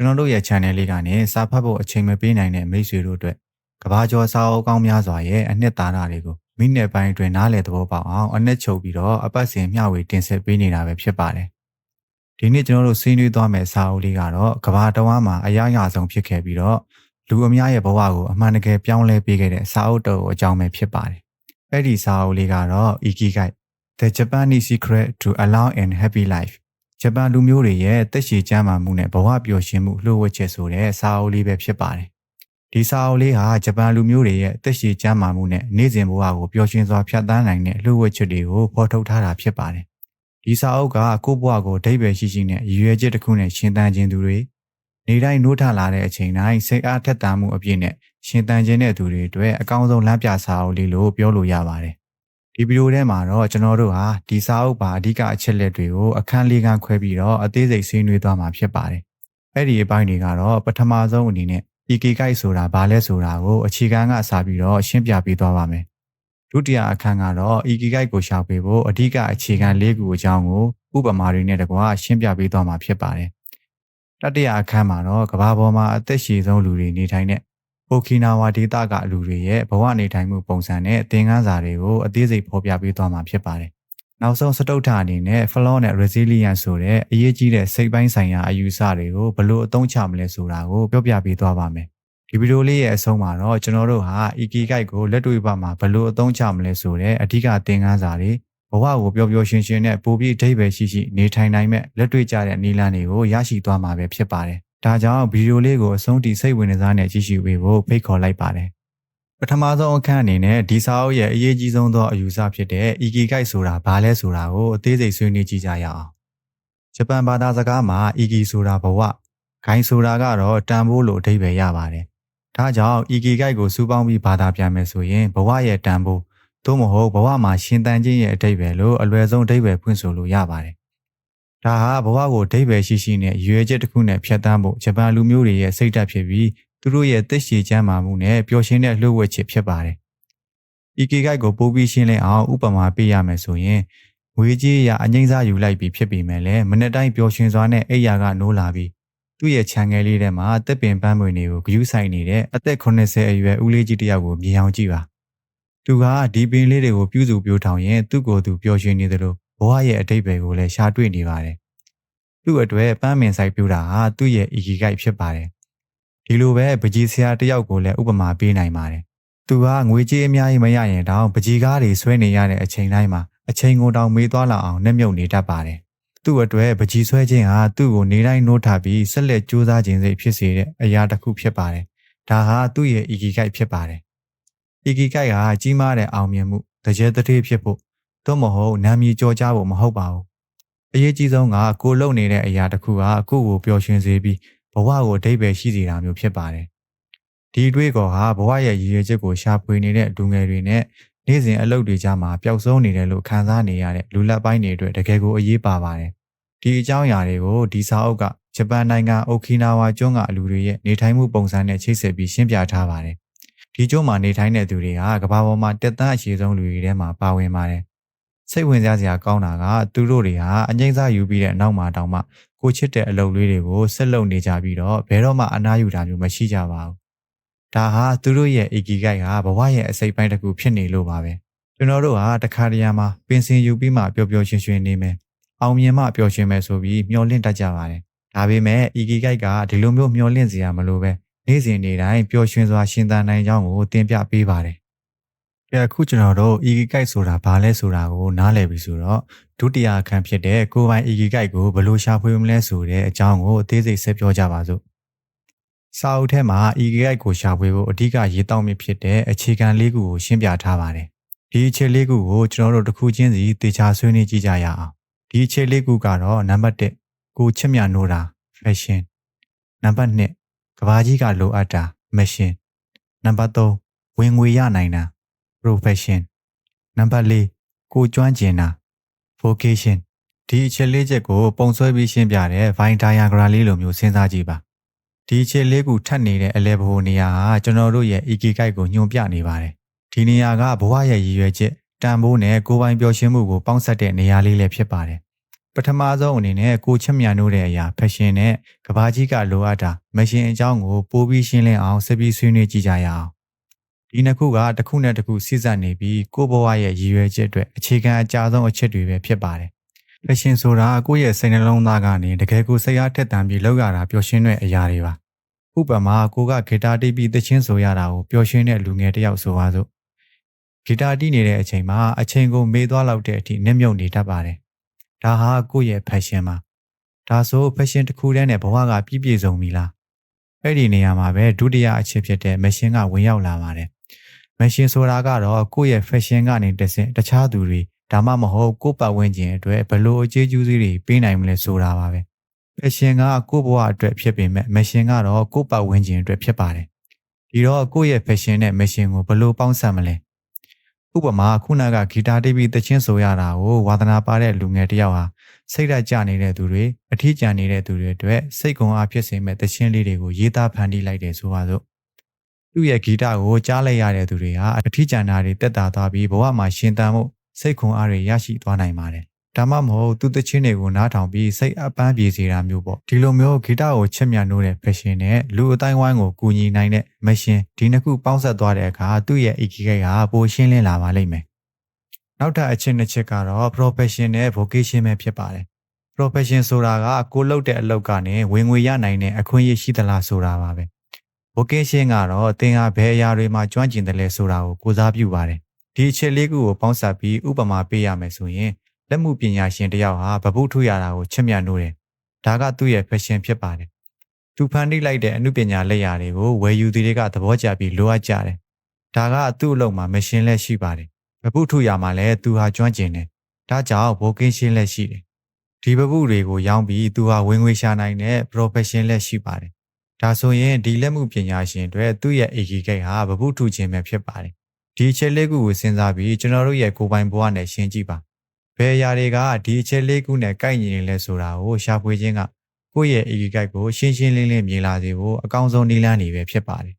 ကျွန်တော်တို့ရဲ့ channel လေးကနေစာဖတ်ဖို့အချိန်မပေးနိုင်တဲ့မိတ်ဆွေတို့အတွက်ကဘာကျော်စာအုပ်ကောင်းများစွာရဲ့အနှစ်သာရတွေကိုမိနစ်ပိုင်းအတွင်းနားလည်သဘောပေါက်အောင်အနှစ်ချုပ်ပြီးတော့အပတ်စဉ်မျှဝေတင်ဆက်ပေးနေတာပဲဖြစ်ပါတယ်။ဒီနေ့ကျွန်တော်တို့ဆွေးနွေးသွားမယ့်စာအုပ်လေးကတော့ကဘာတဝမ်းမှာအရရဆုံးဖြစ်ခဲ့ပြီးတော့လူအများရဲ့ဘဝကိုအမှန်တကယ်ပြောင်းလဲပေးခဲ့တဲ့စာအုပ်တော်အကြောင်းပဲဖြစ်ပါတယ်။အဲ့ဒီစာအုပ်လေးကတော့ Ikigai The Japanese Secret to a Long and Happy Life ဂျပန်လူမျိုးတွေရဲ့တက်ရှိကျမ်းမာမှုနဲ့ဘဝပျော်ရွှင်မှုလှုပ်ဝက်ချက်ဆိုတဲ့စာအုပ်လေးပဲဖြစ်ပါတယ်။ဒီစာအုပ်လေးဟာဂျပန်လူမျိုးတွေရဲ့တက်ရှိကျမ်းမာမှုနဲ့နေ့စဉ်ဘဝကိုပျော်ရွှင်စွာဖြတ်သန်းနိုင်တဲ့လှုပ်ဝက်ချက်တွေကိုဖော်ထုတ်ထားတာဖြစ်ပါတယ်။ဒီစာအုပ်ကကိုယ့်ဘဝကိုအဓိပ္ပာယ်ရှိရှိနဲ့ရည်ရွယ်ချက်တစ်ခုနဲ့ရှင်းတန်းခြင်းသူတွေနေတိုင်းနိုးထလာတဲ့အချိန်တိုင်းစိတ်အားထက်သန်မှုအပြည့်နဲ့ရှင်းတန်းခြင်းတဲ့သူတွေအတွက်အကောင်းဆုံးလမ်းပြစာအုပ်လေးလို့ပြောလို့ရပါတယ်။ ဒီဗီဒီယိုထဲမှာတော့ကျွန်တော်တို့ဟာဒီစာအုပ်ပါအဓိကအချက်လက်တွေကိုအခန်းလေးကခွဲပြီးတော့အသေးစိတ်ဆွေးနွေးသွားမှာဖြစ်ပါတယ်။အဲ့ဒီအပိုင်းတွေကတော့ပထမဆုံးအနေနဲ့ Ikigai ဆိုတာဘာလဲဆိုတာကိုအခြေခံကစပြီးတော့ရှင်းပြပေးသွားပါမယ်။ဒုတိယအခန်းကတော့ Ikigai ကိုရှာဖွေဖို့အဓိကအခြေခံ၄ခုအကြောင်းကိုဥပမာတွေနဲ့တကွာရှင်းပြပေးသွားမှာဖြစ်ပါတယ်။တတိယအခန်းမှာတော့ကဘာပေါ်မှာအသက်ရှည်ဆုံးလူတွေနေထိုင်တဲ့ အိုကီနာဝါဒေသကလူတွေရဲ့ဘဝနေထိုင်မှုပုံစံနဲ့သင်ခန်းစာတွေကိုအသေးစိတ်ဖော်ပြပေးသွားမှာဖြစ်ပါတယ်။နောက်ဆုံးစတုတ္ထအနေနဲ့ flow နဲ့ resilience ဆိုတဲ့အရေးကြီးတဲ့စိတ်ပိုင်းဆိုင်ရာအယူဆတွေကိုဘယ်လိုအသုံးချမလဲဆိုတာကိုပြောပြပေးသွားပါမယ်။ဒီဗီဒီယိုလေးရဲ့အဆုံးမှာတော့ကျွန်တော်တို့ဟာ Ikigai ကိုလက်တွေ့ဘမှာဘယ်လိုအသုံးချမလဲဆိုတဲ့အဓိကသင်ခန်းစာတွေဘဝကိုပျော်ပျော်ရွှင်ရွှင်နဲ့ပိုပြီးအဓိပ္ပာယ်ရှိရှိနေထိုင်နိုင်မဲ့လက်တွေ့ကျတဲ့နည်းလမ်းတွေကိုရရှိသွားမှာပဲဖြစ်ပါတယ် ဒါကြောင့်ဗီဒီယိုလေးကိုအဆုံးထိစိတ်ဝင်စားနဲ့ကြည့်ရှုပေးဖို့ဖိတ်ခေါ်လိုက်ပါတယ်။ပထမဆုံးအခန်းအနေနဲ့ဒီစာအုပ်ရဲ့အရေးကြီးဆုံးသောအယူဆဖြစ်တဲ့ Ikigai ဆိုတာဘာလဲဆိုတာကိုအသေးစိတ်ဆွေးနွေးကြည့်ကြရအောင်။ဂျပန်ဘာသာစကားမှာ Iki ဆိုတာဘဝ၊ဂိုင်းဆိုတာကတော့တန်ဖိုးလို့အဓိပ္ပာယ်ရပါတယ်။ဒါကြောင့် Ikigai ကိုစုပေါင်းပြီးဘာသာပြန်မယ်ဆိုရင်ဘဝရဲ့တန်ဖိုးသို့မဟုတ်ဘဝမှာရှင်သန်ခြင်းရဲ့အဓိပ္ပာယ်လို့အလွယ်ဆုံးအဓိပ္ပာယ်ဖွင့်ဆိုလို့ရပါတယ် ဒါဟာဘဝကိုအဓိပ္ပာယ်ရှိရှိနဲ့ရွေချက်တစ်ခုနဲ့ဖြတ်သန်းဖို့ဂျပန်လူမျိုးတွေရဲ့စိတ်ဓာတ်ဖြစ်ပြီးသူတို့ရဲ့သက်ရှည်ချမ်းသာမှုနဲ့ပျော်ရွှင်တဲ့လှုပ်ဝက်ချက်ဖြစ်ပါတယ်။ Ikigai ကိုပိုးပြီးရှင်းလင်းအောင်ဥပမာပေးရမယ်ဆိုရင်ငွေကြေးရအငိမ့်စားယူလိုက်ပြီးဖြစ်ပေမဲ့လည်းမနေ့တိုင်းပျော်ရွှင်စွာနဲ့အိယာကနိုးလာပြီးသူ့ရဲ့ခြံငယ်လေးထဲမှာတက်ပင်ပန်းမွေတွေကိုဂယူးဆိုင်နေတဲ့အသက်80အရွယ်ဦးလေးကြီးတစ်ယောက်ကိုမြင်အောင်ကြည့်ပါ။သူကဒီပင်လေးတွေကိုပြုစုပြောထောင်ရင်သူ့ကိုယ်သူပျော်ရွှင်နေသလို ဘဝရဲ့အတိတ်ပဲကိုလည်းရှားတွေ့နေပါတယ်။သူ့အတွက်ပန်းမင်ဆိုင်ပြူတာဟာသူ့ရဲ့ ikigai ဖြစ်ပါတယ်။ဒီလိုပဲပကြီးဆရာတယောက်ကိုလည်းဥပမာပေးနိုင်ပါတယ်။သူကငွေကြေးအများကြီးမရရင်တောင်ပကြီးကားတွေဆွဲနေရတဲ့အချိန်တိုင်းမှာအချိန်ကိုတောင်မေးသွားလောက်အောင်နှက်မြုပ်နေတတ်ပါတယ်။သူ့အတွက်ပကြီးဆွဲခြင်းဟာသူ့ကိုနေတိုင်းနှိုးထားပြီးဆက်လက်ကြိုးစားခြင်းစိတ်ဖြစ်စေတဲ့အရာတစ်ခုဖြစ်ပါတယ်။ဒါဟာသူ့ရဲ့ ikigai ဖြစ်ပါတယ်။ ikigai ဟာကြီးမားတဲ့အောင်မြင်မှုတကြဲတည်းဖြစ်ဖို့ သို့မဟုတ်နာမည်ကျော်ကြဖို့မဟုတ်ပါဘူးအရေးကြီးဆုံးကကိုလုံနေတဲ့အရာတစ်ခုကကိုယ့်ကိုပျော်ရွှင်စေပြီးဘဝကိုအဓိပ္ပာယ်ရှိစေတာမျိုးဖြစ်ပါတယ်ဒီအတွေ့အခေါ်ဟာဘဝရဲ့ရည်ရွယ်ချက်ကိုရှာဖွေနေတဲ့လူငယ်တွေနဲ့နေ့စဉ်အလုပ်တွေကြားမှာပျောက်ဆုံးနေတယ်လို့ခံစားနေရတဲ့လူလက်ပိုင်းတွေအတွက်တကယ်ကိုအရေးပါပါတယ်ဒီအကြောင်းအရာတွေကိုဒီစာအုပ်ကဂျပန်နိုင်ငံအိုကီနာဝါကျွန်းကအလူတွေရဲ့နေထိုင်မှုပုံစံနဲ့ချိတ်ဆက်ပြီးရှင်းပြထားပါတယ်ဒီကျွန်းမှာနေထိုင်တဲ့သူတွေကကမ္ဘာပေါ်မှာတက်သန်းအရှိဆုံးလူတွေထဲမှာပါဝင်ပါတယ် စိတ်ဝင်စားစရာကောင်းတာကသူတို့တွေဟာအငိမ့်စားယူပြီးတဲ့နောက်မှာတောင်မှကိုချစ်တဲ့အလုပ်လေးတွေကိုဆက်လုပ်နေကြပြီးတော့ဘယ်တော့မှအနားယူတာမျိုးမရှိကြပါဘူး။ဒါဟာသူတို့ရဲ့ ikigai ဟာဘဝရဲ့အစိတ်ပိုင်းတစ်ခုဖြစ်နေလို့ပါပဲ။ကျွန်တော်တို့ဟာတခါတရံမှာပင်စင်ယူပြီးမှပျော်ပျော်ရွှင်ရွှင်နေမယ်။အောင်မြင်မှပျော်ရွှင်မယ်ဆိုပြီးမျှော်လင့်တတ်ကြပါတယ်။ဒါပေမဲ့ ikigai ကဒီလိုမျိုးမျှော်လင့်စရာမလိုပဲနေ့စဉ်နေ့တိုင်းပျော်ရွှင်စွာရှင်သန်နိုင်ကြောင်းကိုသင်ပြပေးပါတယ် ကဲအခုကျွန်တော်တို့ Ikigai ဆိုတာဘာလဲဆိုတာကိုနားလည်ပြီဆိုတော့ဒုတိယအခန်းဖြစ်တဲ့ကိုယ်ပိုင် Ikigai ကိုဘယ်လိုရှာဖွေမလဲဆိုတဲ့အကြောင်းကိုအသေးစိတ်ဆက်ပြောကြပါစို့စာအုပ်ထဲမှာ Ikigai ကိုရှာဖွေဖို့အဓိကရေးတောင်းမြဖြစ်တဲ့အခြေခံလေးခုကိုရှင်းပြထားပါတယ်ဒီအခြေလေးခုကိုကျွန်တော်တို့တစ်ခုချင်းစီတေချာဆွေးနွေးကြည့်ကြရအောင်ဒီအခြေလေးခုကတော့နံပါတ်1ကိုချစ်မြနိုးတာ fashion နံပါတ်2ကဘာကြီးကလိုအပ်တာ mission နံပါတ်3ဝင်ငွေရနိုင်တာ profession နံပါတ်၄ကိုကျွမ်းကျင်တာ vocation ဒီအချက်လေးချက်ကိုပုံဆွဲပြီးရှင်းပြတဲ့ vine diagram လေးလိုမျိုးစဉ်းစားကြည့်ပါဒီအချက်လေးခုထပ်နေတဲ့အလဲဘိုနေရာဟာကျွန်တော်တို့ရဲ့ ikigai ကိုညွှန်ပြနေပါတယ်ဒီနေရာကဘဝရဲ့ရည်ရွယ်ချက်တန်ဖိုးနဲ့ကိုယ်ပိုင်ပျော်ရွှင်မှုကိုပေါင်းစပ်တဲ့နေရာလေးလည်းဖြစ်ပါတယ်ပပထမဆုံးအနေနဲ့ကိုချက်မြန်နိုးတဲ့အရာဖက်ရှင်နဲ့ကဘာကြီးကလိုအပ်တာမရှင်အကြောင်းကိုပိုးပြီးရှင်းလင်းအောင်စပြီးဆွေးနွေးကြည့်ကြရအောင် ဒီနှစ်ခုကတစ်ခုနဲ့တစ်ခုစိစပ်နေပြီးကိုဘဝရဲ့ရည်ရွယ်ချက်အတွက်အခြေခံအကြဆုံးအချက်တွေပဲဖြစ်ပါတယ်ဖက်ရှင်ဆိုတာကိုယ့်ရဲ့စိတ်နှလုံးသားကနေတကယ်ကိုစိတ်အားထက်သန်ပြီးလောက်ရတာပျော်ရွှင်တဲ့အရာတွေပါဥပမာကိုကဂီတာတီးပြီးသချင်းဆိုရတာကိုပျော်ရွှင်တဲ့လူငယ်တစ်ယောက်ဆိုပါစို့ဂီတာတီးနေတဲ့အချိန်မှာအချိန်ကိုမေးသွားလောက်တဲ့အထိနစ်မြုပ်နေတတ်ပါတယ်ဒါဟာကိုယ့်ရဲ့ passion ပါဒါဆို passion တစ်ခုတည်းနဲ့ဘဝကပြည့်ပြည့်စုံပြီလားအဲ့ဒီနေရာမှာပဲဒုတိယအချက်ဖြစ်တဲ့ machine ကဝင်ရောက်လာပါတယ် machine ဆိုတာကတော့ကိုယ့်ရဲ့ fashion ကနေတဆင့်တခြားသူတွေဒါမှမဟုတ်ကိုယ့်ပတ်ဝန်းကျင်အတွက်ဘယ်လိုအကျေးကျူးစီးတွေပေးနိုင်မလဲဆိုတာပါပဲ fashion ကကိုယ့်ဘဝအတွက်ဖြစ်ပေမဲ့ machine ကတော့ကိုယ့်ပတ်ဝန်းကျင်အတွက်ဖြစ်ပါတယ်ဒီတော့ကိုယ့်ရဲ့ fashion နဲ့ machine ကိုဘယ်လိုပေါင်းစပ်မလဲဥပမာခုနကဂီတာတီးပြီးတချင်းဆိုရတာကိုဝါသနာပါတဲ့လူငယ်တစ်ယောက်ဟာစိတ်ဓာတ်ကျနေတဲ့သူတွေအထီးကျန်နေတဲ့သူတွေအတွက်စိတ်ကုံအားဖြစ်စေမဲ့တချင်းလေးတွေကိုရေးသားဖန်တီးလိုက်တယ်ဆိုပါစို့ သူ့ရဲ့ဂီတကိုကြားလိုက်ရတဲ့သူတွေဟာအထီးကျန်တာတွေတက်တာသွားပြီးဘဝမှာရှင်သန်မှုစိတ်ခွန်အားတွေရရှိသွားနိုင်ပါတယ်ဒါမှမဟုတ်သူတချင်းတွေကိုနားထောင်ပြီးစိတ်အပန်းပြေစေတာမျိုးပေါ့ဒီလိုမျိုးဂီတကိုချစ်မြတ်နိုးတဲ့ fashion နဲ့လူအတိုင်းဝိုင်းကိုကူညီနိုင်တဲ့ machine ဒီနှစ်ခုပေါင်းစပ်သွားတဲ့အခါသူ့ရဲ့ ikigai ကပိုရှင်းလင်းလာပါလိမ့်မယ်နောက်ထပ်အချက်နှစ်ချက်ကတော့ profession နဲ့ vocation ပဲဖြစ်ပါတယ် profession ဆိုတာကကိုလုပ်တဲ့အလုပ်ကနေဝင်ငွေရနိုင်တဲ့အခွင့်အရေးရှိသလားဆိုတာပါပဲ vocation ကတော့သင်ဟာဘယ်အရာတွေမှာကျွမ်းကျင်တယ်လဲဆိုတာကိုကိုစားပြုပါတယ်ဒီအချက်လေးခုကိုပေါင်းစပ်ပြီးဥပမာပေးရမယ်ဆိုရင်လက်မှုပညာရှင်တစ်ယောက်ဟာဗပုထုရတာကိုချစ်မြတ်နိုးတယ်ဒါကသူ့ရဲ့ fashion ဖြစ်ပါတယ်သူဖန်တီးလိုက်တဲ့အမှုပညာလက်ရာတွေကိုဝယ်ယူသူတွေကသဘောကျပြီးလိုအပ်ကြတယ်ဒါကသူ့အလုပ်မှာ machine လက်ရှိပါတယ်ဗပုထုရမှာလည်းသူဟာကျွမ်းကျင်တယ်ဒါကြောင့် vocation လက်ရှိတယ်ဒီပပုတွေကိုရောင်းပြီးသူဟာဝင်ငွေရှာနိုင်တဲ့ profession လက်ရှိပါတယ် ဒါဆိုရင်ဒီလက်မှုပညာရှင်အတွက်သူ့ရဲ့ AKK ဟာဗပုထုခြင်းပဲဖြစ်ပါတယ်ဒီအချက်လေးခုကိုစဉ်းစားပြီးကျွန်တော်တို့ရဲ့ကိုယ်ပိုင်ဘဝနဲ့ရှင်းကြည့်ပါဘယ်အရာတွေကဒီအချက်လေးခုနဲ့ကိုက်ညီနေလဲဆိုတာကိုရှာဖွေခြင်းကကိုယ့်ရဲ့ AKK ကိုရှင်းရှင်းလင်းလင်းမြင်လာစေဖို့အကောင်းဆုံးနည်းလမ်းတွေပဲဖြစ်ပါတယ်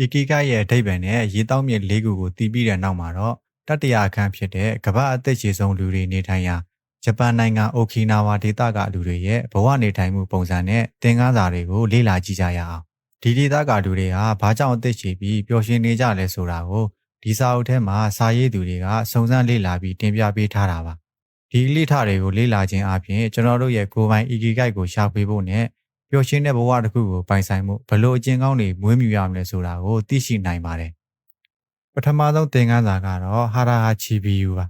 AKK ရဲ့အဓိပ္ပာယ်နဲ့ရေတောက်မြစ်လေးခုကိုတည်ပြီးတဲ့နောက်မှာတော့တတရာအခန်းဖြစ်တဲ့ကမ္ဘာအသက်ရှည်ဆုံးလူတွေနေထိုင်ရာ ဂျပန်နိုင်ငံအိုကီနာဝါဒေသကလူတွေရဲ့ဘဝနေထိုင်မှုပုံစံနဲ့သင်ခန်းစာတွေကိုလေ့လာကြည့်ကြရအောင်ဒီဒေသကလူတွေဟာဘာကြောင့်အသက်ရှည်ပြီးပျော်ရွှင်နေကြလဲဆိုတာကိုဒီစာအုပ်ထဲမှာစာရေးသူတွေကစုံစမ်းလေ့လာပြီးတင်ပြပေးထားတာပါဒီလေ့ထတွေကိုလေ့လာခြင်းအပြင်ကျွန်တော်တို့ရဲ့ကိုယ်ပိုင် ikigai ကိုရှာဖွေဖို့နဲ့ပျော်ရွှင်တဲ့ဘဝတစ်ခုကိုပိုင်ဆိုင်မှုဘလို့အကျဉ်းကောင်းတွေမွေးမြူရမလဲဆိုတာကိုသိရှိနိုင်ပါတယ်ပထမဆုံးသင်ခန်းစာကတော့ဟာရာဟာချီဘီယူပါ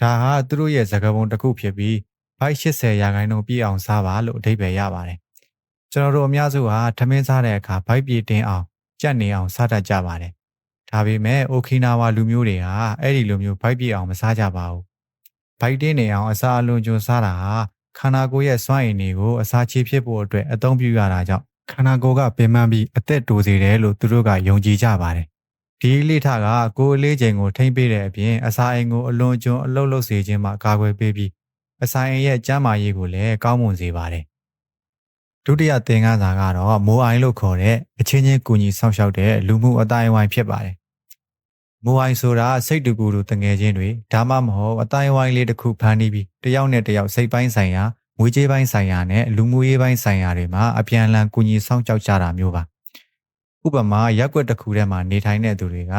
ဒါဟာသူတို့ရဲ့စကားပုံတစ်ခုဖြစ်ပြီးဘိုက်80ရာခိုင်နှုန်းပြည့်အောင်စားပါလို့အဓိပ္ပာယ်ရပါတယ်ကျွန်တော်တို့အများစုဟာထမင်းစားတဲ့အခါဘိုက်ပြေတင်းအောင်ကြက်နေအောင်စားတတ်ကြပါတယ်ဒါပေမဲ့အိုကီနာဝါလူမျိုးတွေဟာအဲ့ဒီလိုမျိုးဘိုက်ပြေအောင်မစားကြပါဘူးဘိုက်တင်းနေအောင်အစာအလွန်ကျွန်းစားတာဟာခန္ဓာကိုယ်ရဲ့စွမ်းအင်တွေကိုအစာချေဖြစ်ဖို့အတွက်အသုံးပြုရတာကြောင့်ခန္ဓာကိုယ်ကပင်ပန်းပြီးအသက်တိုးစေတယ်လို့သူတို့ကယုံကြည်ကြပါတယ် ဒီလိထကကိုယ်အလေးချိန်ကိုထိမ့်ပေးတဲ့အပြင်အစာအိမ်ကိုအလွန်ကျွန်းအလုတ်လုတ်စေခြင်းမှာကာကွယ်ပေးပြီးအစာအိမ်ရဲ့ကျန်းမာရေးကိုလည်းကောင်းမွန်စေပါတယ်ဒုတိယသင်ခန်းစာကတော့မိုးအိုင်လို့ခေါ်တဲ့အချင်းချင်းကူညီဆောင်ရှောက်တဲ့လူမှုအတိုင်းအဝိုင်းဖြစ်ပါတယ်မိုးအိုင်ဆိုတာစိတ်တူကူတူတငယ်ချင်းတွေဒါမှမဟုတ်အတိုင်းအဝိုင်းလေးတစ်ခုဖန်တီးပြီးတယောက်နဲ့တယောက်စိတ်ပိုင်းဆိုင်ရာငွေကြေးပိုင်းဆိုင်ရာနဲ့လူမှုရေးပိုင်းဆိုင်ရာတွေမှာအပြန်အလှန်ကူညီဆောင်ကြောက်ကြတာမျိုးပါ ဥပမာရက်ွက်တစ်ခုထဲမှာနေထိုင်တဲ့သူတွေက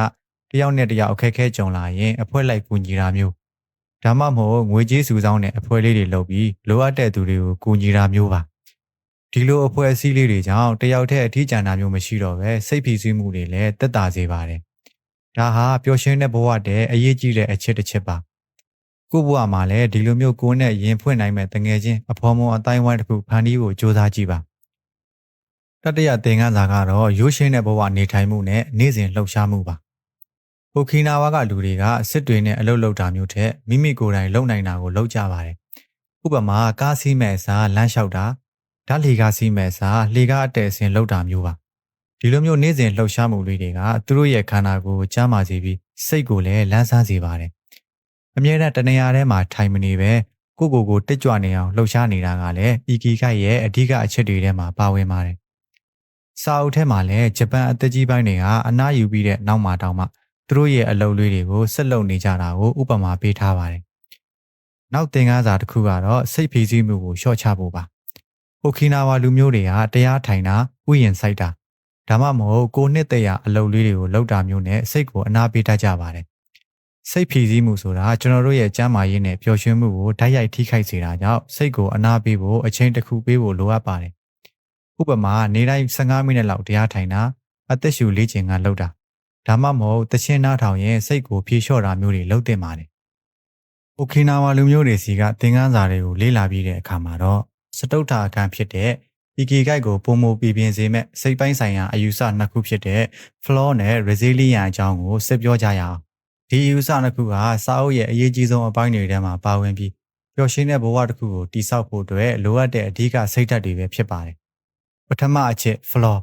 တယောက်နဲ့တယောက်အခက်အခဲကြုံလာရင်အဖွဲလိုက်ကူညီတာမျိုးဒါမှမဟုတ်ငွေကြေးစုဆောင်းတဲ့အဖွဲလေးတွေလုပ်ပြီးလိုအပ်တဲ့သူတွေကိုကူညီတာမျိုးပါဒီလိုအဖွဲ့အစည်းလေးတွေကြောင့်တယောက်တည်းအထီးကျန်တာမျိုးမရှိတော့ပဲစိတ်ဖိစီးမှုတွေလည်းတက်တာစေပါတယ်ဒါဟာပျော်ရွှင်တဲ့ဘဝတည်းအရေးကြီးတဲ့အချက်တစ်ချက်ပါကို့ဘဝမှာလည်းဒီလိုမျိုးကိုယ်နဲ့ရင်ဖွင့်နိုင်မဲ့တငယ်ချင်းအဖော်မွန်အတိုင်းဝိုင်းတစ်ခုဖန်တီးဖို့ကြိုးစားကြည့်ပါ တတိယသင်ခန်းစာကတော့ရိုးရှင်းတဲ့ဘဝနေထိုင်မှုနဲ့နေ့စဉ်လှုပ်ရှားမှုပါ။အိုကီနာဝါကလူတွေကစစ်တွေနဲ့အလုပ်လုပ်တာမျိုးထက်မိမိကိုယ်တိုင်လုပ်နိုင်တာကိုလုပ်ကြပါတယ်။ဥပမာကားစီးမဲ့အစားလမ်းလျှောက်တာဓာတ်လေကားစီးမဲ့အစားလေကားအတဲအစင်လုပ်တာမျိုးပါ။ဒီလိုမျိုးနေ့စဉ်လှုပ်ရှားမှုလေးတွေကသူတို့ရဲ့ခန္ဓာကိုယ်ကိုကျန်းမာစေပြီးစိတ်ကိုလည်းလန်းဆန်းစေပါတယ်။အမြဲတမ်းတနေရာထဲမှာထိုင်မနေပဲကိုယ့်ကိုယ်ကိုတက်ကြွနေအောင်လှုပ်ရှားနေတာကလည်း Ikigai ရဲ့အဓိကအချက်တွေထဲမှာပါဝင်ပါတယ်။ စာအုပ်ထဲမှာလည်းဂျပန်အသက်ကြီးပိုင်းတွေဟာအနားယူပြီးတဲ့နောက်မှာတောင်မှသူတို့ရဲ့အလုပ်လေးတွေကိုဆက်လုပ်နေကြတာကိုဥပမာပေးထားပါတယ်နောက်သင်ခန်းစာတစ်ခုကတော့စိတ်ဖိစီးမှုကိုလျှော့ချဖို့ပါ။အိုကီနာဝါလူမျိုးတွေကတရားထိုင်တာဥယျာဉ်ဆိုင်တာဒါမှမဟုတ်ကိုနှစ်သက်ရအလုပ်လေးတွေကိုလုပ်တာမျိုးနဲ့စိတ်ကိုအနာပေးတတ်ကြပါတယ်။စိတ်ဖိစီးမှုဆိုတာကျွန်တော်တို့ရဲ့ကျန်းမာရေးနဲ့ပျော်ရွှင်မှုကိုဓာတ်ရိုက်ထိခိုက်စေတာကြောင့်စိတ်ကိုအနာပေးဖို့အချိန်တစ်ခုပေးဖို့လိုအပ်ပါတယ်။ ဥပမာနေတိုင်း15မိနစ်လောက်တရားထိုင်တာအသက်ရှူလေ့ကျင့်ခန်းလုပ်တာဒါမှမဟုတ်တချင်းနားထောင်ရင်စိတ်ကိုဖြေလျှော့တာမျိုးတွေလုပ်တင်ပါတယ်။အိုကီနာဝါလူမျိုးတွေစီကသင်ခန်းစာတွေကိုလေ့လာပြီးတဲ့အခါမှာတော့စတုတ္ထာအခန်းဖြစ်တဲ့ EK ဂိုက်ကိုပုံမပြပြင်းစေမဲ့စိတ်ပိုင်းဆိုင်ရာအယူဆနှစ်ခုဖြစ်တဲ့ flaw နဲ့ resilient အကြောင်းကိုဆက်ပြောကြရအောင်။ဒီအယူဆနှစ်ခုကစာအုပ်ရဲ့အရေးကြီးဆုံးအပိုင်းတွေထဲမှာပါဝင်ပြီးပျော်ရွှင်တဲ့ဘဝတစ်ခုကိုတည်ဆောက်ဖို့အတွက်လိုအပ်တဲ့အဓိကစိတ်ဓာတ်တွေပဲဖြစ်ပါတယ်။ ပထမအချက် flaw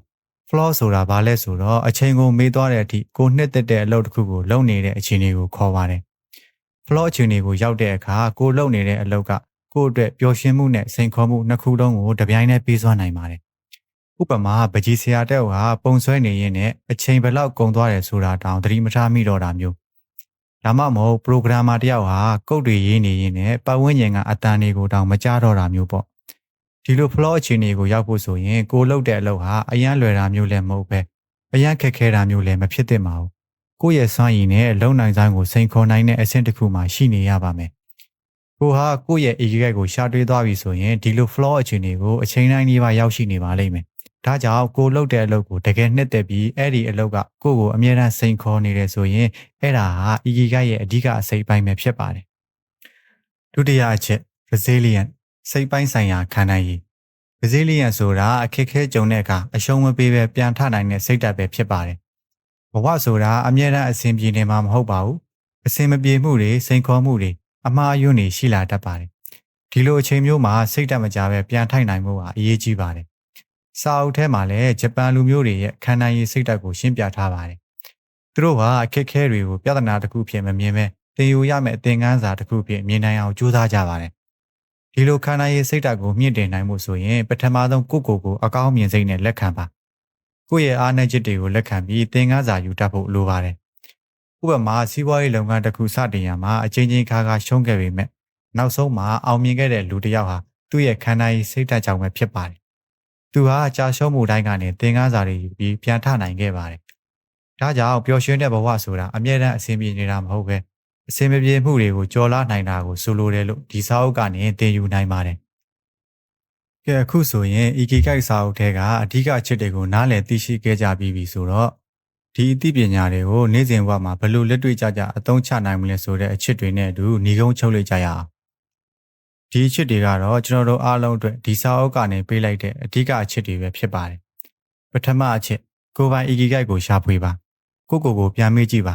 flaw ဆိုတာဘာလဲဆိုတော့အချိန်ကိုမေးသွားတဲ့အထိကိုနှစ်သက်တဲ့အလုပ်တစ်ခုကိုလုပ်နေတဲ့အခြေအနေကိုခေါ်ပါတယ်။ flaw အခြေအနေကိုရောက်တဲ့အခါကိုလုပ်နေတဲ့အလုပ်ကကိုယ့်အတွက်ပျော်ရွှင်မှုနဲ့စိန်ခေါ်မှုနှစ်ခုလုံးကိုတပြိုင်တည်းပေးစွမ်းနိုင်ပါတယ်။ဥပမာပကြီးဆရာတက်ဟာပုံဆွဲနေရင်းနဲ့အချိန်ဘယ်လောက်ကုန်သွားတယ်ဆိုတာတောင်သတိမထားမိတော့တာမျိုး။ဒါမှမဟုတ် programmer တယောက်ဟာကုတ်တွေရေးနေရင်းနဲ့ပတ်ဝန်းကျင်ကအတန်တွေကိုတောင်မကြားတော့တာမျိုးပေါ့။ ဒီလို flow အခြေအနေကိုရောက်ဖို့ဆိုရင်ကိုလုပ်တဲ့အလုပ်ဟာအရန်လွယ်တာမျိုးလည်းမဟုတ်ပဲအရန်ခက်ခဲတာမျိုးလည်းမဖြစ်သင့်ပါဘူး။ကိုယ့်ရဲ့စွမ်းရည်နဲ့လုံနိုင်ဆိုင်ကိုစိန်ခေါ်နိုင်တဲ့အဆင့်တစ်ခုမှရှိနေရပါမယ်ကိုဟာကိုယ့်ရဲ့ EGG ကိုရှာတွေးသွားပြီဆိုရင်ဒီလို flow အခြေအနေကိုအချိန်တိုင်းလေးပါရောက်ရှိနေပါလိမ့်မယ်။ဒါကြောင့်ကိုလှုပ်တဲ့အလုပ်ကိုတကယ်နှစ်သက်ပြီးအဲ့ဒီအလုပ်ကကိုယ့်ကိုအမြဲတမ်းစိန်ခေါ်နေတယ်ဆိုရင်အဲ့ဒါဟာ EGG ရဲ့အဓိကအစိပ်ပိုင်းပဲဖြစ်ပါတယ်။ဒုတိယအချက် resilient စိတ်ပိုင်းဆိုင်ရာခံနိုင်ရည် resilient ဆိုတာအခက်ခဲကြုံတဲ့အခါအရှုံးမပေးပဲပြန်ထနိုင်တဲ့စိတ်ဓာတ်ပဲဖြစ်ပါတယ်။ဘဝဆိုတာအမြဲတမ်းအဆင်ပြေနေမှာမဟုတ်ပါဘူး။အဆင်မပြေမှုတွေစိန်ခေါ်မှုတွေအမှားအယွင်းတွေရှိလာတတ်ပါတယ်။ဒီလိုအချိန်မျိုးမှာစိတ်တက်မကြပဲပြန်ထိုက်နိုင်မှုဟာအရေးကြီးပါတယ်။စာအုပ်ထဲမှာလည်းဂျပန်လူမျိုးတွေရဲ့ခံနိုင်ရည်စိတ်တက်ကိုရှင်းပြထားပါတယ်။သူတို့ဟာအခက်အခဲတွေကိုပြဿနာတစ်ခုဖြစ်မမြင်ပဲသင်ယူရမယ့်အသင်ခန်းစာတစ်ခုဖြစ်မြင်နိုင်အောင်ကြိုးစားကြပါတယ်။ ဒီလိုခံနိုင်ရည်စိတ်တက်ကိုမြင့်တင်နိုင်မှုဆိုရင်ပထမဆုံးကိုယ့်ကိုယ်ကိုအကောင်းမြင်စိတ်နဲ့လက်ခံပါ။ကိုယ့်ရဲ့အားနည်းချက်တွေကိုလက်ခံပြီးသင်ခန်းစာယူတတ်ဖို့လိုပါတယ်။ဥပမာစီးပွားရေးလုပ်ငန်းတစ်ခုစတင်ရမှာအချင်းချင်းခါခါရှုံးခဲ့ပေမဲ့နောက်ဆုံးမှာအောင်မြင်ခဲ့တဲ့လူတစ်ယောက်ဟာသူ့ရဲ့ခန္ဓာရည်စိတ်ဓာတ်ကြောင့်ပဲဖြစ်ပါတယ်။သူဟာကြာရှုံးမှုတိုင်းကနေသင်ခန်းစာတွေယူပြီးပြန်ထနိုင်ခဲ့ပါတယ်။ဒါကြောင့်ပျော်ရွှင်တဲ့ဘဝဆိုတာအမြဲတမ်းအဆင်ပြေနေတာမဟုတ်ပဲ အဆင်မပြေမှုတွေကိုကြော်လာနိုင်တာကိုဆိုလိုတယ်လို့ဒီစာအုပ်ကနေသင်ယူနိုင်ပါတယ်။ကဲအခုဆိုရင် Ikigai စာအုပ်ထဲကအဓိကအချက်တွေကိုနားလည်သိရှိခဲ့ကြပြီးပြီဆိုတော့ဒီအသိပညာတွေကိုနေ့စဉ်ဘဝမှာဘယ်လိုလက်တွေ့ကြကြအသုံးချနိုင်မလဲဆိုတဲ့အချက်တွေနဲ့အတူညီကုန်းချုပ်လိုက်ကြရအောင်ဒီအချက်တွေကတော့ကျွန်တော်တို့အားလုံးအတွက်ဒီစာအုပ်ကနေပေးလိုက်တဲ့အဓိကအချက်တွေပဲဖြစ်ပါတယ်ပထမအချက်ကိုယ်ပိုင် ikigai ကိုရှာဖွေပါကိုကိုကိုပြန်မေးကြည့်ပါ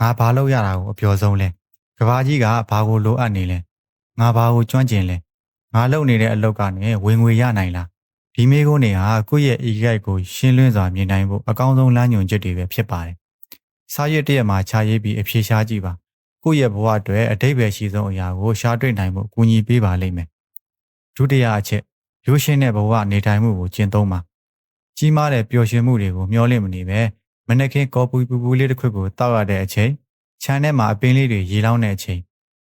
ငါဘာလုပ်ရတာကိုအပျော်ဆုံးလဲကဘာကြီးကဘာကိုလိုအပ်နေလဲငါဘာကိုကျွမ်းကျင်လဲငါလုပ်နေတဲ့အလုပ်ကနေဝင်ငွေရနိုင်လားဒီမေးခွန်းတွေဟာကိုယ့်ရဲ့ EGI ကိုရှင်းလင်းစွာမြင်နိုင်ဖို့အကောင်းဆုံးလမ်းညွှန်ချက်တွေပဲဖြစ်ပါတယ်။စာရွက်တရက်မှာခြာရေးပြီးအဖြေရှားကြည့်ပါ။ကိုယ့်ရဲ့ဘဝအတွက်အတိတ်ပဲရှိဆုံးအရာကိုရှားတွေ့နိုင်ဖို့ကူညီပေးပါလိမ့်မယ်။ဒုတိယအချက်ရိုးရှင်းတဲ့ဘဝနေထိုင်မှုကိုကျင့်သုံးပါ။ကြီးမားတဲ့ပျော်ရွှင်မှုတွေကိုမျှော်လင့်မနေပဲ မနေ့ကကော်ပူပူပူလေးတစ်ခွက်ကိုတောက်ရတဲ့အချိန်ခြံထဲမှာအပင်လေးတွေရေလောင်းတဲ့အချိန်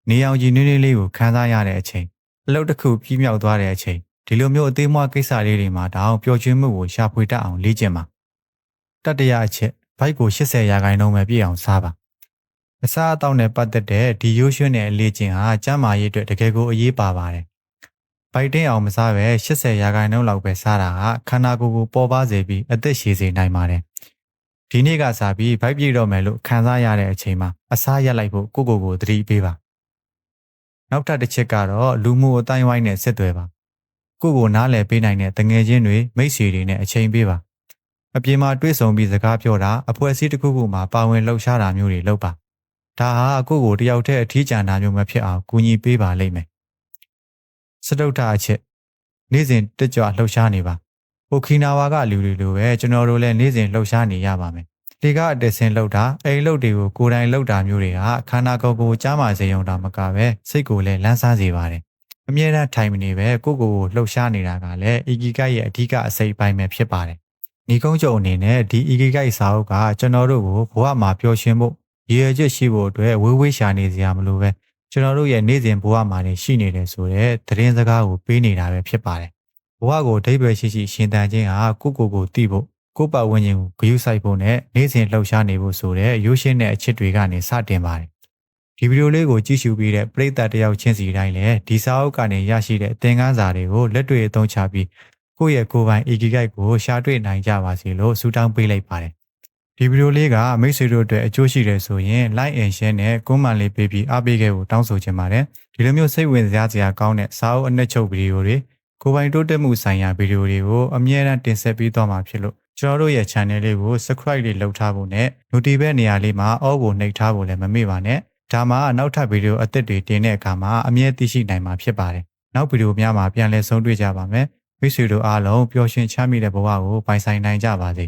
နေအောင်ကြီးနွေးနွေးလေးကိုခန်းစားရတဲ့အချိန်အလုပ်တစ်ခုပြီးမြောက်သွားတဲ့အချိန်ဒီလိုမျိုးအသေးမွားကိစ္စလေးတွေမှာတောင်ပျော်ရွှင်မှုကိုရှာဖွေတတ်အောင်လေ့ကျင့်ပါတတရအချက်ဘိုက်ကို80ရာခိုင်နှုန်းပဲပြည့်အောင်စားပါအစားအသောက်နဲ့ပတ်သက်တဲ့ဒီရိုးရွှင်တဲ့အလေးကျင့်ဟာကျန်းမာရေးအတွက်တကယ်ကိုအရေးပါပါတယ်ဘိုက်တင်းအောင်မစားပဲ80ရာခိုင်နှုန်းလောက်ပဲစားတာကခန္ဓာကိုယ်ကိုပေါ်ပါစေပြီးအသက်ရှည်စေနိုင်ပါတယ် ဒီနေ့ကစားပြီးဘိုက်ပြည့်တော့မယ်လို့ခံစားရတဲ့အချိန်မှာအစားရက်လိုက်ဖို့ကိုကိုကိုသတိပေးပါနောက်ထပ်တစ်ချက်ကတော့လူမှုအတိုင်းဝိုင်းနဲ့ဆက်သွယ်ပါကိုကိုနားလည်ပေးနိုင်တဲ့တငယ်ချင်းတွေမိတ်ဆွေတွေနဲ့အချိန်ပေးပါအပြင်မှာတွေ့ဆုံပြီးစကားပြောတာအဖွဲ့အစည်းတစ်ခုခုမှာပါဝင်လှုပ်ရှားတာမျိုးတွေလုပ်ပါဒါဟာကိုကိုတယောက်တည်းအထီးကျန်တာမျိုးမဖြစ်အောင်ကူညီပေးပါလိမ့်မယ်စတုတ္ထအချက်နေ့စဉ်တက်ကြွလှုပ်ရှားနေပါ အိုကီနာဝါကလူတွေလိုပဲကျွန်တော်တို့လည်းနေ့စဉ်လှုပ်ရှားနေရပါမယ်လေကအတက်ဆင်းလှုပ်တာအိမ်လှုပ်တွေကိုကိုယ်တိုင်လှုပ်တာမျိုးတွေကခန္ဓာကိုယ်ကိုကြားမာစေုံတာမကပဲစိတ်ကိုလည်းလန်းဆန်းစေပါတယ်အမြဲတမ်းထိုင်မနေပဲကိုကိုကိုလှုပ်ရှားနေတာကလည်း Ikigai ရဲ့အဓိကအစိပ်ပိုင်းပဲဖြစ်ပါတယ်။ညီကုန်းချုပ်အနေနဲ့ဒီ Ikigai စာအုပ်ကကျွန်တော်တို့ကိုဘဝမှာပျော်ရွှင်ဖို့ရည်ရွယ်ချက်ရှိဖို့အတွက်ဝေးဝေးရှာနေစရာမလိုပဲကျွန်တော်တို့ရဲ့နေ့စဉ်ဘဝမှာနေရှိနေတယ်ဆိုတော့သတင်းစကားကိုပေးနေတာပဲဖြစ်ပါတယ် ဘဝကိုအဓိပ္ပာယ်ရှိရှိရှင်သန်ခြင်းဟာကိုယ့်ကိုယ်ကိုသိဖို့ကိုယ့်ပတ်ဝန်းကျင်ကိုဂရုစိုက်ဖို့နဲ့နေ့စဉ်လှုပ်ရှားနေဖို့ဆိုတဲ့ရိုးရှင်းတဲ့အချစ်တွေကနေစတင်ပါတယ်ဒီဗီဒီယိုလေးကိုကြည့်ရှုပြီးတဲ့ပရိသတ်တယောက်ချင်းစီတိုင်းလည်းဒီစာအုပ်ကနေရရှိတဲ့သင်ခန်းစာတွေကိုလက်တွေ့အသုံးချပြီးကိုယ့်ရဲ့ကိုယ်ပိုင် EQ ကိုရှာတွေ့နိုင်ကြပါစေလို့ဆုတောင်းပေးလိုက်ပါတယ်ဒီဗီဒီယိုလေးကမိတ်ဆွေတို့အတွက်အကျိုးရှိတယ်ဆိုရင် like and share နဲ့ comment လေးပေးပြီးအားပေးခဲ့ဖို့တောင်းဆိုချင်ပါတယ်ဒီလိုမျိုးစိတ်ဝင်စားစရာကောင်းတဲ့စာအုပ်အနှစ်ချုပ်ဗီဒီယိုတွေ ကိုယ်ပိုင်တိုးတက်မှုဆိုင်ရာဗီဒီယိုတွေကိုအမြဲတမ်းတင်ဆက်ပေးသွားမှာဖြစ်လို့ကျွန်တော်တို့ရဲ့ channel လေးကို subscribe လေးလုပ်ထားဖို့နဲ့ notification နေရာလေးမှာ all ကိုနှိပ်ထားဖို့လည်းမမေ့ပါနဲ့ဒါမှနောက်ထပ်ဗီဒီယိုအသစ်တွေတင်တဲ့အခါမှာအမြဲသိရှိနိုင်မှာဖြစ်ပါတယ်နောက်ဗီဒီယိုများမှာပြန်လည်ဆုံတွေ့ကြပါမယ်မိတ်ဆွေတို့အားလုံးပျော်ရွှင်ချမ်းမြေ့တဲ့ဘဝကိုပိုင်ဆိုင်နိုင်ကြပါစေ